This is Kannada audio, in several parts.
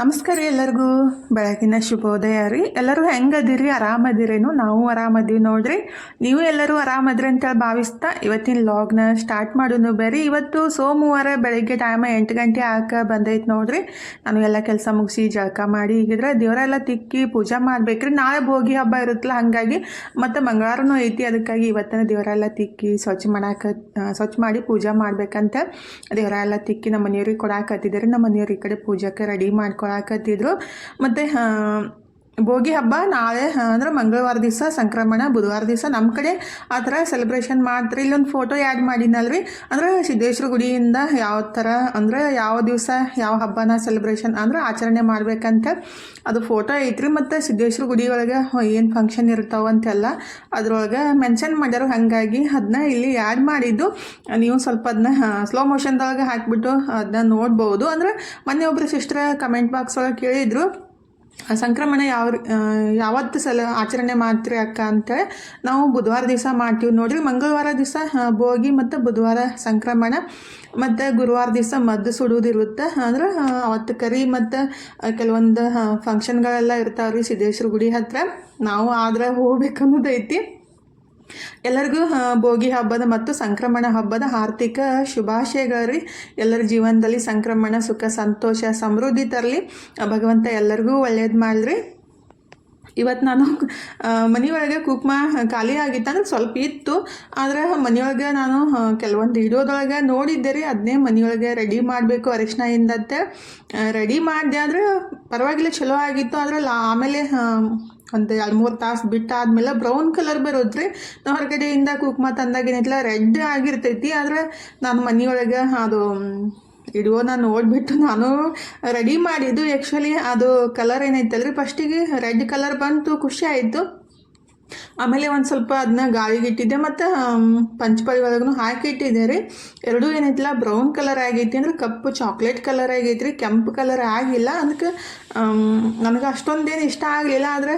ನಮಸ್ಕಾರ ರೀ ಎಲ್ಲರಿಗೂ. ಬೆಳಗಿನ ಶುಭೋದಯ ರೀ. ಎಲ್ಲರೂ ಹೆಂಗದಿರಿ? ಆರಾಮದಿರೇನು? ನಾವು ಆರಾಮದೀವಿ ನೋಡ್ರಿ. ನೀವು ಎಲ್ಲರೂ ಆರಾಮದ್ರಿ ಅಂತೇಳಿ ಭಾವಿಸ್ತಾ ಇವತ್ತಿನ ಲಾಗ್ನ ಸ್ಟಾರ್ಟ್ ಮಾಡೋನು ಬೇರೆ. ಇವತ್ತು ಸೋಮವಾರ ಬೆಳಗ್ಗೆ ಟೈಮ ಎಂಟು ಗಂಟೆ ಆಕ ಬಂದೈತೆ ನೋಡ್ರಿ. ನಾನು ಎಲ್ಲ ಕೆಲಸ ಮುಗಿಸಿ ಜಳಕ ಮಾಡಿ ಈಗಿದ್ರೆ ದೇವರೆಲ್ಲ ತಿಕ್ಕಿ ಪೂಜೆ ಮಾಡ್ಬೇಕ್ರಿ. ನಾಳೆ ಭೋಗಿ ಹಬ್ಬ ಇರುತ್ತಲ್ಲ, ಹಾಗಾಗಿ ಮತ್ತು ಮಂಗಳವಾರನೂ ಐತಿ. ಅದಕ್ಕಾಗಿ ಇವತ್ತಿನ ದೇವರೆಲ್ಲ ತಿಕ್ಕಿ ಸ್ವಚ್ಛ ಮಾಡಾಕ ಸ್ವಚ್ಛ ಮಾಡಿ ಪೂಜೆ ಮಾಡ್ಬೇಕಂತ ದೇವರೆಲ್ಲ ತಿಕ್ಕಿ ನಮ್ಮ ಮನೆಯವ್ರಿಗೆ ಕೊಡಾಕತ್ತಿದ್ದಾರೆ ನಮ್ಮ ಮನೆಯವ್ರ ಈ ಕಡೆ ಪೂಜೆಗೆ ರೆಡಿ ಮಾಡ್ಕೊಳಕತ್ತಿದ್ರು ಮತ್ತು ಭೋಗಿ ಹಬ್ಬ ನಾಳೆ ಅಂದ್ರೆ ಮಂಗಳವಾರ ದಿವಸ, ಸಂಕ್ರಮಣ, ಬುಧವಾರ ದಿವಸ ನಮ್ಮ ಕಡೆ ಆ ಥರ ಸೆಲೆಬ್ರೇಷನ್ ಮಾಡ್ತಾರೆ. ಇಲ್ಲೊಂದು ಫೋಟೋ ಆ್ಯಡ್ ಮಾಡಿನಲ್ರಿ ಅಂದ್ರೆ ಸಿದ್ದೇಶ್ವರ ಗುಡಿಯಿಂದ ಯಾವ ಥರ, ಅಂದ್ರೆ ಯಾವ ದಿವಸ, ಯಾವ ಹಬ್ಬನ ಸೆಲೆಬ್ರೇಷನ್ ಅಂದ್ರೆ ಆಚರಣೆ ಮಾಡ್ಬೇಕಂತ ಅದು ಫೋಟೋ ಐತ್ರಿ. ಮತ್ತು ಸಿದ್ದೇಶ್ವರ ಗುಡಿ ಒಳಗೆ ಏನು ಫಂಕ್ಷನ್ ಇರ್ತಾವಂತೆಲ್ಲ ಅದ್ರೊಳಗೆ ಮೆನ್ಷನ್ ಮಾಡ್ಯಾರ. ಹಾಗಾಗಿ ಅದನ್ನ ಇಲ್ಲಿ ಆ್ಯಡ್ ಮಾಡಿದ್ದು. ನೀವು ಸ್ವಲ್ಪ ಅದನ್ನ ಸ್ಲೋ ಮೋಷನ್ದೊಳಗೆ ಹಾಕಿಬಿಟ್ಟು ಅದನ್ನ ನೋಡ್ಬೋದು. ಅಂದ್ರೆ ಮೊನ್ನೆ ಒಬ್ಬರು ಸಿಸ್ಟರ್ ಕಮೆಂಟ್ ಬಾಕ್ಸ್ ಒಳಗೆ ಕೇಳಿದ್ರು. ಸಂಕ್ರಮಣ ಯಾವ ಯಾವತ್ತು ಸಲ ಆಚರಣೆ ಮಾಡ್ತೀರಿ ಅಕ್ಕ ಅಂತೇಳಿ ನಾವು ಬುಧವಾರ ದಿವಸ ಮಾಡ್ತೀವಿ ನೋಡಿರಿ. ಮಂಗಳವಾರ ದಿವಸ ಭೋಗಿ ಮತ್ತು ಬುಧವಾರ ಸಂಕ್ರಮಣ ಮತ್ತು ಗುರುವಾರ ದಿವಸ ಮದ್ದು ಸುಡುವುದಿರುತ್ತೆ ಅಂದ್ರೆ ಅವತ್ತು ಕರಿ ಮತ್ತು ಕೆಲವೊಂದು ಫಂಕ್ಷನ್ಗಳೆಲ್ಲ ಇರ್ತಾವ್ರಿ ಸಿದ್ದೇಶ್ವರ ಗುಡಿ ಹತ್ರ. ನಾವು ಆದ್ರೆ ಹೋಗ್ಬೇಕನ್ನೋದೈತಿ ಎಲ್ಲರಿಗೂ ಭೋಗಿ ಹಬ್ಬದ ಮತ್ತು ಸಂಕ್ರಮಣ ಹಬ್ಬದ ಆರ್ಥಿಕ ಶುಭಾಶಯಗಳು ರೀ ಎಲ್ಲರ ಜೀವನದಲ್ಲಿ ಸಂಕ್ರಮಣ, ಸುಖ, ಸಂತೋಷ, ಸಮೃದ್ಧಿ ತರಲಿ. ಭಗವಂತ ಎಲ್ಲರಿಗೂ ಒಳ್ಳೇದು ಮಾಡಲಿ ಇವತ್ತು ನಾನು ಮನೆಯೊಳಗೆ ಕುಕ್ಮ ಖಾಲಿ ಆಗಿತ್ತು ಅಂದ್ರೆ ಸ್ವಲ್ಪ ಇತ್ತು. ಆದರೆ ಮನೆಯೊಳಗೆ ನಾನು ಕೆಲವೊಂದು ವಿಡಿಯೋದೊಳಗೆ ನೋಡಿದ್ದೆ ರೀ. ಅದನ್ನೇ ಮನೆಯೊಳಗೆ ರೆಡಿ ಮಾಡಬೇಕು ಅರಿಶಿನ ರೆಡಿ ಮಾಡಿದೆ ಆದರೆ ಪರವಾಗಿಲ್ಲ, ಚಲೋ ಆಗಿತ್ತು. ಆದರೆ ಆಮೇಲೆ ಒಂದು ಎರಡು ಮೂರು ತಾಸು ಬಿಟ್ಟಾದ್ಮೇಲೆ ಬ್ರೌನ್ ಕಲರ್ ಬರೋದ್ರಿ ನಾವು ಹೊರಗಡೆಯಿಂದ ಕುಕ್ಮ ತಂದಾಗಿನಿಲ್ಲ ರೆಡ್ ಆಗಿರ್ತೈತಿ. ಆದರೆ ನಾನು ಮನೆಯೊಳಗೆ ಅದು ವಿಡಿಯೋನ ನೋಡಿಬಿಟ್ಟು ನಾನು ರೆಡಿ ಮಾಡಿದ್ದು. ಆ್ಯಕ್ಚುಲಿ ಅದು ಕಲರ್ ಏನೈತಲ್ರಿ? ಫಸ್ಟಿಗೆ ರೆಡ್ ಕಲರ್ ಬಂತು, ಖುಷಿ ಆಯಿತು. ಆಮೇಲೆ ಒಂದು ಸ್ವಲ್ಪ ಅದನ್ನ ಗಾಳಿಗೆ ಇಟ್ಟಿದ್ದೆ ಮತ್ತು ಪಂಚಪಾಳಿ ಒಳಗೂ ಹಾಕಿ ಇಟ್ಟಿದ್ದೆ ರೀ ಎರಡೂ ಏನೈತಿಲ್ಲ, ಬ್ರೌನ್ ಕಲರ್ ಆಗೈತಿ ಅಂದ್ರೆ ಕಪ್ಪು, ಚಾಕ್ಲೇಟ್ ಕಲರ್ ಆಗೈತಿ ರೀ ಕೆಂಪು ಕಲರ್ ಆಗಿಲ್ಲ. ಅದಕ್ಕೆ ನನಗೆ ಅಷ್ಟೊಂದೇನು ಇಷ್ಟ ಆಗಲಿಲ್ಲ, ಆದರೆ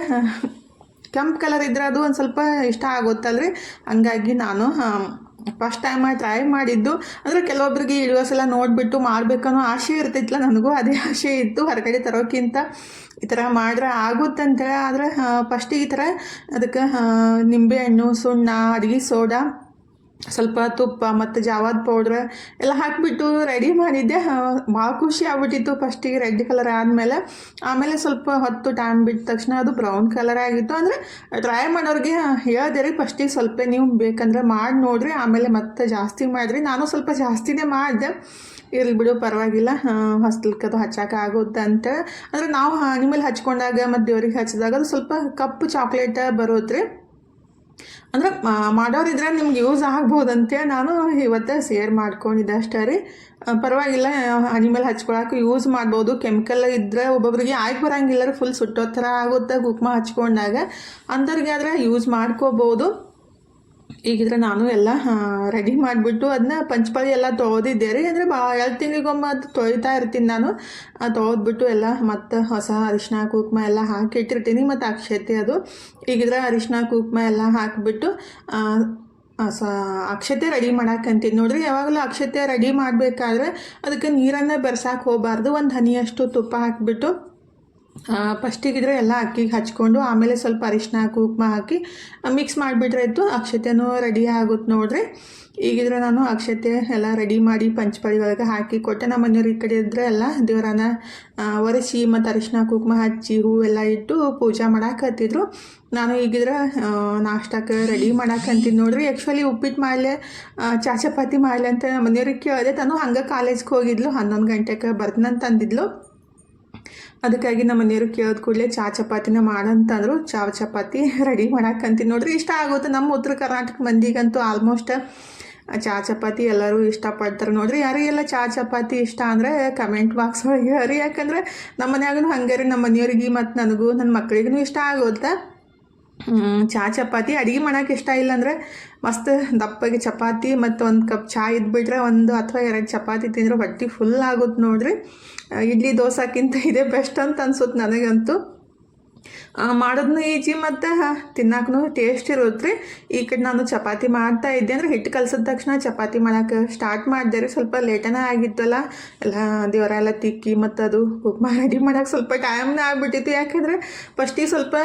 ಕೆಂಪು ಕಲರ್ ಇದ್ರೆ ಅದು ಒಂದು ಸ್ವಲ್ಪ ಇಷ್ಟ ಆಗುತ್ತಲ್ರಿ. ಹಂಗಾಗಿ ನಾನು ಫಸ್ಟ್ ಟೈಮ್ ಟ್ರೈ ಮಾಡಿದ್ದು. ಅಂದರೆ ಕೆಲವೊಬ್ರಿಗೆ ವಿಡಿಯೋಸ್ ನೋಡಿಬಿಟ್ಟು ಮಾಡಬೇಕನ್ನೋ ಆಸೆ ಇರ್ತಿತ್ತಲ್ಲ ನನಗೂ. ಅದೇ ಆಸೆ ಇತ್ತು ಹೊರಗಡೆ ತರೋಕ್ಕಿಂತ. ಈ ಥರ ಮಾಡ್ರೆ ಆಗುತ್ತೆ ಅಂತೇಳಿ ಆದರೆ ಫಸ್ಟಿಗೆ ಈ ಥರ ಅದಕ್ಕೆ ನಿಂಬೆಹಣ್ಣು ಸುಣ್ಣ, ಅಡುಗೆ, ಸೋಡಾ ಸ್ವಲ್ಪ ತುಪ್ಪ ಮತ್ತು ಜಾವಾದ ಪೌಡ್ರ್ ಎಲ್ಲ ಹಾಕಿಬಿಟ್ಟು ರೆಡಿ ಮಾಡಿದ್ದೆ. ಭಾಳ ಖುಷಿ ಆಗ್ಬಿಟ್ಟಿತ್ತು ಫಸ್ಟಿಗೆ ರೆಡ್ ಕಲರ್ ಆದಮೇಲೆ. ಆಮೇಲೆ ಸ್ವಲ್ಪ ಹೊತ್ತು ಟೈಮ್ ಬಿಟ್ಟ ತಕ್ಷಣ ಅದು ಬ್ರೌನ್ ಕಲರ್ ಆಗಿತ್ತು. ಅಂದರೆ ಟ್ರೈ ಮಾಡೋರಿಗೆ ಹೇಳಿದೆ ರೀ ಫಸ್ಟಿಗೆ ಸ್ವಲ್ಪ ನೀವು ಬೇಕಂದ್ರೆ ಮಾಡಿ ನೋಡ್ರಿ. ಆಮೇಲೆ ಮತ್ತೆ ಜಾಸ್ತಿ ಮಾಡಿರಿ. ನಾನು ಸ್ವಲ್ಪ ಜಾಸ್ತಿನೇ ಮಾಡಿದೆ. ಇರ್ಲಿ ಬಿಡು, ಪರವಾಗಿಲ್ಲ. ಹಸ್ತಲ್ಕದು ಹಚ್ಚಕ್ಕೆ ಆಗುತ್ತೆ ಅಂತ. ಅಂದರೆ ನಾವು ನಿಮ್ಮಲ್ಲಿ ಹಚ್ಕೊಂಡಾಗ ಮತ್ತು ದೇವ್ರಿಗೆ ಹಚ್ಚಿದಾಗ ಅದು ಸ್ವಲ್ಪ ಕಪ್ಪು ಚಾಕ್ಲೇಟ್ ಬರೋದ್ರಿ ಅಂದ್ರೆ ಮಾಡೋರಿದ್ರೆ ನಿಮ್ಗೆ ಯೂಸ್ ಆಗ್ಬೋದಂತೆ. ನಾನು ಇವತ್ತೇ ಶೇರ್ ಮಾಡ್ಕೊಂಡಿದ್ದೆ ಅಷ್ಟೇ ರೀ. ಪರವಾಗಿಲ್ಲ ಅನಿಮಲ್ ಹಚ್ಕೊಳಕ್ಕೆ ಯೂಸ್ ಮಾಡ್ಬೋದು. ಕೆಮಿಕಲ್ ಇದ್ದರೆ ಒಬ್ಬೊಬ್ರಿಗೆ ಆಯ್ಕೆ ಬರಂಗಿಲ್ಲ ಫುಲ್ ಸುಟ್ಟೋ ಥರ ಆಗುತ್ತೆ, ಕುಕ್ಮ ಹಚ್ಕೊಂಡಾಗ. ಅಂಥವ್ರಿಗೆ ಆದರೆ ಯೂಸ್ ಮಾಡ್ಕೋಬೋದು. ಈಗಿದ್ರೆ ನಾನು ಎಲ್ಲ ರೆಡಿ ಮಾಡಿಬಿಟ್ಟು ಅದನ್ನ ಪಂಚಪಾಳಿ ಎಲ್ಲ ತೊಳೆದಿದ್ದೆ ರೀ. ಅಂದರೆ ಬಾ, ಎರಡು ತಿಂಗಳಿಗೊಮ್ಮೆ ಅದು ತೊಳಿತಾ ಇರ್ತೀನಿ ನಾನು. ತೊಳೆದ್ಬಿಟ್ಟು ಎಲ್ಲ ಮತ್ತು ಹೊಸ ಅರಿಶಿನ ಕುಕ್ಮ ಎಲ್ಲ ಹಾಕಿ ಇಟ್ಟಿರ್ತೀನಿ ಮತ್ತು ಅಕ್ಷತೆ ಅದು. ಈಗಿದ್ರೆ ಅರಿಶಿನ ಕುಕ್ಮ ಎಲ್ಲ ಹಾಕಿಬಿಟ್ಟು ಸ, ಅಕ್ಷತೆ ರೆಡಿ ಮಾಡಾಕಂತೀನಿ ನೋಡ್ರಿ, ಯಾವಾಗಲೂ ಅಕ್ಷತೆ ರೆಡಿ ಮಾಡಬೇಕಾದ್ರೆ ಅದಕ್ಕೆ ನೀರನ್ನು ಬೆರ್ಸಕ್ಕೆ ಹೋಗಬಾರ್ದು. ಒಂದು ಹನಿಯಷ್ಟು ತುಪ್ಪ ಹಾಕಿಬಿಟ್ಟು ಫಸ್ಟಿಗಿದ್ರೆ ಎಲ್ಲ ಅಕ್ಕಿಗೆ ಹಚ್ಕೊಂಡು ಆಮೇಲೆ ಸ್ವಲ್ಪ ಅರಿಶಿನ ಕುಕ್ಮ ಹಾಕಿ ಮಿಕ್ಸ್ ಮಾಡಿಬಿಟ್ರೆ ಇತ್ತು ಅಕ್ಷತೆನೂ ರೆಡಿ ಆಗುತ್ತೆ ನೋಡ್ರಿ. ಈಗಿದ್ರೆ ನಾನು ಅಕ್ಷತೆ ಎಲ್ಲ ರೆಡಿ ಮಾಡಿ ಪಂಚಪಾಳಿ ಒಳಗೆ ಹಾಕಿ ಕೊಟ್ಟೆ. ನಮ್ಮ ಮನೆಯವ್ರ ಈ ಕಡೆ ಇದ್ದರೆ ಎಲ್ಲ ದೇವರನ್ನ ಒರೆಸಿ ಮತ್ತು ಅರಿಶಿನ ಕುಂಕುಮ ಹಚ್ಚಿ ಹೂವೆಲ್ಲ ಇಟ್ಟು ಪೂಜೆ ಮಾಡಾಕತ್ತಿದ್ರು ನಾನು ಈಗಿದ್ರೆ ನಾಷ್ಟಕ್ಕೆ ರೆಡಿ ಮಾಡಾಕಂತೀನಿ ನೋಡ್ರಿ. ಆ್ಯಕ್ಚುಲಿ ಉಪ್ಪಿಟ್ಟು ಮಾಡಲೆ ಚಾ ಚಪಾತಿ ಮಾಡಲೆ ಅಂತ ನಮ್ಮ ಮನೆಯವ್ರಿಗೆ ಕೇಳಿದೆ. ತಾನು ಹಂಗೆ ಕಾಲೇಜ್ಗೆ ಹೋಗಿದ್ಲು. ಹನ್ನೊಂದು ಗಂಟೆಗೆ ಬರ್ತೀನಂತ ಅಂದಿದ್ಲು. ಅದಕ್ಕಾಗಿ ನಮ್ಮ ಮನೆಯವರು ಕೇಳಿದ ಕೂಡಲೇ ಚಾ ಚಪಾತಿನ ಮಾಡಂತಂದ್ರು. ಚಾ ಚಪಾತಿ ರೆಡಿ ಮಾಡಕ್ಕಂತೀನಿ ನೋಡ್ರಿ. ಇಷ್ಟ ಆಗುತ್ತೆ ನಮ್ಮ ಉತ್ತರ ಕರ್ನಾಟಕ ಮಂದಿಗಂತೂ ಆಲ್ಮೋಸ್ಟ್ ಚಾ ಚಪಾತಿ ಎಲ್ಲರೂ ಇಷ್ಟಪಡ್ತಾರೆ ನೋಡ್ರಿ. ಯಾರಿಗೆಲ್ಲ ಚಾ ಚಪಾತಿ ಇಷ್ಟ ಅಂದರೆ ಕಮೆಂಟ್ ಬಾಕ್ಸ್ ಒಳಗೆ ಯಾಕಂದ್ರೆ ನಮ್ಮ ಮನೆಯಾಗೂ ಹಂಗೆ ರೀ. ನಮ್ಮ ಮನೆಯವ್ರಿಗೆ ಮತ್ತು ನನಗೂ, ನನ್ನ ಮಕ್ಕಳಿಗೂ ಇಷ್ಟ ಆಗುತ್ತೆ ಚಾ ಚಪಾತಿ. ಅಡುಗೆ ಮಾಡೋಕೆ ಇಷ್ಟ ಇಲ್ಲ ಅಂದರೆ ಮಸ್ತ್ ದಪ್ಪಗೆ ಚಪಾತಿ ಮತ್ತು ಒಂದು ಕಪ್ ಚಾ ಇದ್ಬಿಟ್ರೆ ಒಂದು ಅಥವಾ ಎರಡು ಚಪಾತಿ ತಿಂದರೆ ಹೊಟ್ಟೆ ಫುಲ್ ಆಗುತ್ತೆ ನೋಡ್ರಿ. ಇಡ್ಲಿ ದೋಸೆಕ್ಕಿಂತ ಇದೇ ಬೆಸ್ಟ್ ಅಂತ ಅನ್ಸುತ್ತೆ ನನಗಂತೂ. ಮಾಡೋದನ್ನು ಈಜಿ ಮತ್ತು ತಿನ್ನಕ್ಕೂ ಟೇಸ್ಟ್ ಇರುತ್ತೆ ಈ ಕಡೆ ನಾನು ಚಪಾತಿ ಮಾಡ್ತಾ ಇದ್ದೆ ಅಂದರೆ ಹಿಟ್ಟು ಕಲ್ಸಿದ ತಕ್ಷಣ ಚಪಾತಿ ಮಾಡೋಕ್ಕೆ ಸ್ಟಾರ್ಟ್ ಮಾಡಿದೆ ರೀ. ಸ್ವಲ್ಪ ಲೇಟನೇ ಆಗಿತ್ತಲ್ಲ ಎಲ್ಲ ದೇವರ ಎಲ್ಲ ತಿಕ್ಕಿ ಮತ್ತು ಅದು ರೆಡಿ ಮಾಡೋಕ್ಕೆ ಸ್ವಲ್ಪ ಟೈಮ್ನೇ ಆಗಿಬಿಟ್ಟಿತ್ತು. ಯಾಕೆಂದರೆ ಫಸ್ಟಿಗೆ ಸ್ವಲ್ಪ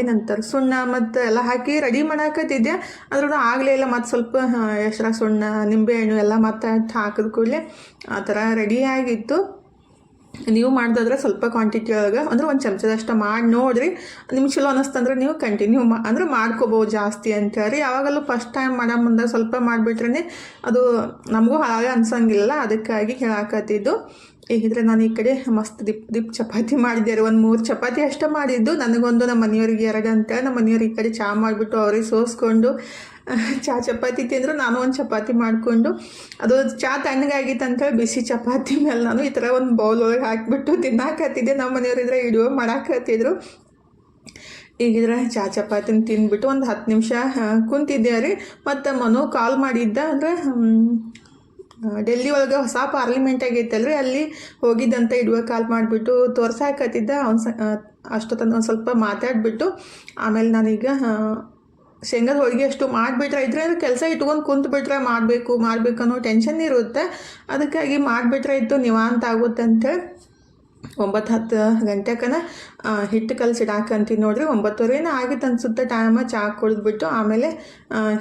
ಏನಂತಾರೆ, ಸುಣ್ಣ ಮತ್ತು ಎಲ್ಲ ಹಾಕಿ ರೆಡಿ ಮಾಡಾಕತ್ತಿದ್ದೆ. ಅದ್ರೂ ಆಗಲೇ ಇಲ್ಲ. ಮತ್ತು ಸ್ವಲ್ಪ ಎಷ್ಟರ ಸುಣ್ಣ ನಿಂಬೆಹಣ್ಣು ಎಲ್ಲ ಮತ್ತೆ ಹಾಕಿದ ಕೂಡಲೇ ಆ ಥರ ರೆಡಿ ಆಗಿತ್ತು. ನೀವು ಮಾಡ್ದಾದ್ರೆ ಸ್ವಲ್ಪ ಕ್ವಾಂಟಿಟಿ ಒಳಗೆ, ಅಂದ್ರೆ ಒಂದು ಚಮಚದಷ್ಟು ಮಾಡಿ ನೋಡಿರಿ, ನಿಮ್ಗೆ ಚಲೋ ಅನ್ನಿಸ್ತಂದ್ರೆ ನೀವು ಕಂಟಿನ್ಯೂ ಮಾ, ಅಂದ್ರೆ ಮಾಡ್ಕೋಬೋದು ಜಾಸ್ತಿ ಅಂತೇಳಿ ಯಾವಾಗಲೂ ಫಸ್ಟ್ ಟೈಮ್ ಮಾಡೋ ಮುಂದೆ ಸ್ವಲ್ಪ ಮಾಡಿಬಿಟ್ರೆ ಅದು ನಮಗೂ ಹಾಗೆ ಅನ್ಸಂಗಿಲ್ಲ. ಅದಕ್ಕಾಗಿ ಹೇಳಾಕತ್ತಿದ್ದು ಈಗಿದ್ರೆ ನಾನು ಈ ಕಡೆ ಮಸ್ತ್ ದಿಪ್ ದಿಪ್ ಚಪಾತಿ ಮಾಡಿದ್ದೆ ರೀ ಒಂದು ಮೂರು ಚಪಾತಿ ಅಷ್ಟೇ ಮಾಡಿದ್ದು. ನನಗೊಂದು ನಮ್ಮ ಮನೆಯವ್ರಿಗೆ ಎರಡು ಅಂತೇಳಿ ನಮ್ಮ ಮನೆಯವ್ರು ಈ ಕಡೆ ಚಾ ಮಾಡಿಬಿಟ್ಟು ಅವ್ರಿಗೆ ಸೋಸ್ಕೊಂಡು ಚಹಾ ಚಪಾತಿ ತಿಂದರು ನಾನು ಒಂದು ಚಪಾತಿ ಮಾಡಿಕೊಂಡು, ಅದು ಚಹಾ ತಣ್ಣಗಾಗಿತ್ತು ಅಂತೇಳಿ ಬಿಸಿ ಚಪಾತಿ ಮೇಲೆ ನಾನು ಈ ಥರ ಒಂದು ಬೌಲ್ ಒಳಗೆ ಹಾಕಿಬಿಟ್ಟು ತಿನ್ನಾಕತ್ತಿದ್ದೆ ನಮ್ಮ ಮನೆಯವ್ರ ಇದ್ರೆ ವಿಡಿಯೋ ಮಾಡಾಕತ್ತಿದ್ರು ಈಗಿದ್ರೆ ಚಾ ಚಪಾತಿನ ತಿಂದ್ಬಿಟ್ಟು ಒಂದು ಹತ್ತು ನಿಮಿಷ ಕುಂತಿದ್ದೆ ರೀ. ಮತ್ತು ಮನು ಕಾಲ್ ಮಾಡಿದ್ದ ಅಂದರೆ ಡೆಲ್ಲಿ ಒಳಗೆ ಹೊಸ ಪಾರ್ಲಿಮೆಂಟ್ ಆಗೈತಲ್ರಿ ಅಲ್ಲಿ ಹೋಗಿದ್ದಂತ ಇಡುವ ಕಾಲ್ ಮಾಡಿಬಿಟ್ಟು ತೋರ್ಸಾಕತ್ತಿದ್ದ ಅವ್ನು ಸ ಅಷ್ಟೊತ್ತಂದು ಒಂದು ಸ್ವಲ್ಪ ಮಾತಾಡಿಬಿಟ್ಟು, ಆಮೇಲೆ ನಾನೀಗ ಶೇಂಗಾದ ಹೋಳಿಗೆ ಅಷ್ಟು ಮಾಡಿಬಿಟ್ರೆ, ಇದ್ರೆ ಅದು ಕೆಲಸ ಇಟ್ಕೊಂಡು ಕುಂತ್ಬಿಟ್ರೆ ಮಾಡಬೇಕು ಮಾಡಬೇಕು ಅನ್ನೋ ಟೆನ್ಷನ್ ಇರುತ್ತೆ. ಅದಕ್ಕಾಗಿ ಮಾಡಿಬಿಟ್ರೆ ಇತ್ತು ನಿವಾಂತ ಆಗುತ್ತೆ ಅಂತೇಳಿ ಒಂಬತ್ತು ಹತ್ತು ಗಂಟೆಕನ ಹಿಟ್ಟು ಕಲಸಿಡಾಕಂತೀನಿ ನೋಡ್ರಿ, ಒಂಬತ್ತುವರೆನೇ ಆಗಿತ್ತು ಅನ್ಸುತ್ತೆ ಟೈಮ ಚಹಾ ಕುಡಿದ್ಬಿಟ್ಟು. ಆಮೇಲೆ